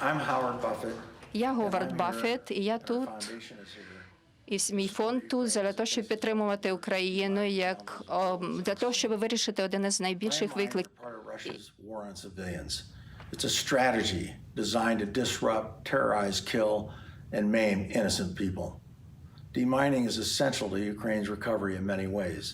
I'm Howard Buffett. Я and Говард I'm here, Баффет, і я and our тут. foundation is here. І с- мій фонд тут для того, щоб підтримувати Україну як о, для того, щоб вирішити один із найбільших Landmines викликів. are part of Russia's war on civilians. It's a strategy designed to disrupt, terrorize, kill, and maim innocent people. Demining is essential to Ukraine's recovery in many ways.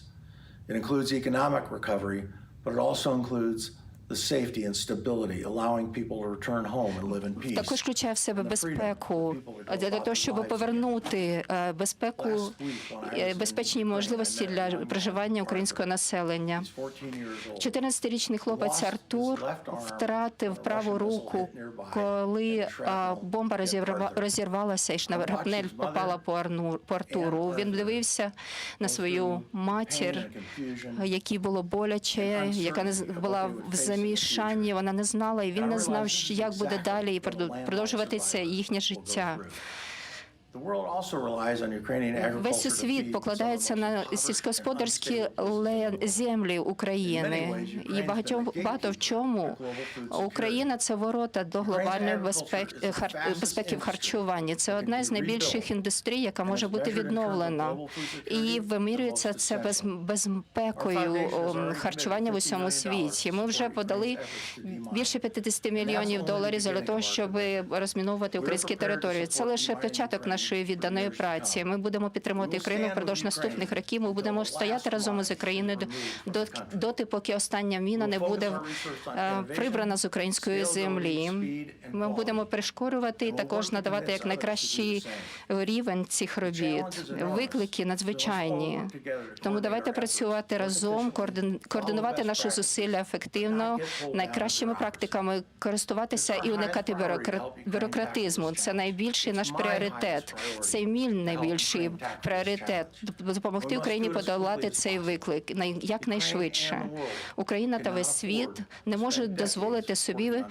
It includes economic recovery, but it also includes the safety and stability, allowing people to return home and live in peace. Також включає в себе безпеку для того, щоб повернути е, безпеку, е, безпечні можливості для проживання українського населення. He's 14 years old. 14-річний хлопець Артур втратив праву руку, коли бомба розірва- розірвалася і шнапнель попала по Артуру. Він дивився на свою матір, якій було боляче, яка не була в замішанні. Вона не знала, і він не знав, як буде далі і продов- продовжувати це їхнє життя. Весь світ покладається на сільськогосподарські землі України, і багатьом багато в чому Україна це ворота до глобальної безпеки безпеки в харчуванні. Це одна з найбільших індустрій, яка може бути відновлена, і вимірюється це без безпекою харчування в усьому світі. Ми вже подали більше 50 мільйонів доларів для того, щоб розміновувати українські території. Це лише початок нашої відданої праці. Ми будемо підтримувати Україну впродовж наступних років. Ми будемо стояти разом із Україною до- до- доти, поки остання міна не буде е, прибрана з української землі. Ми будемо пришкорювати і також надавати як найкращий рівень цих робіт. Виклики надзвичайні. Тому давайте працювати разом, координ- координувати наші зусилля ефективно, найкращими практиками користуватися і уникати бюрокра- бюрократизму. Це найбільший наш пріоритет. Це мій найбільший пріоритет допомогти Україні подолати цей виклик най- якнайшвидше. Україна та весь світ не можуть дозволити собі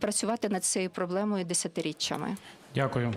працювати над цією проблемою десятиріччями. Дякую.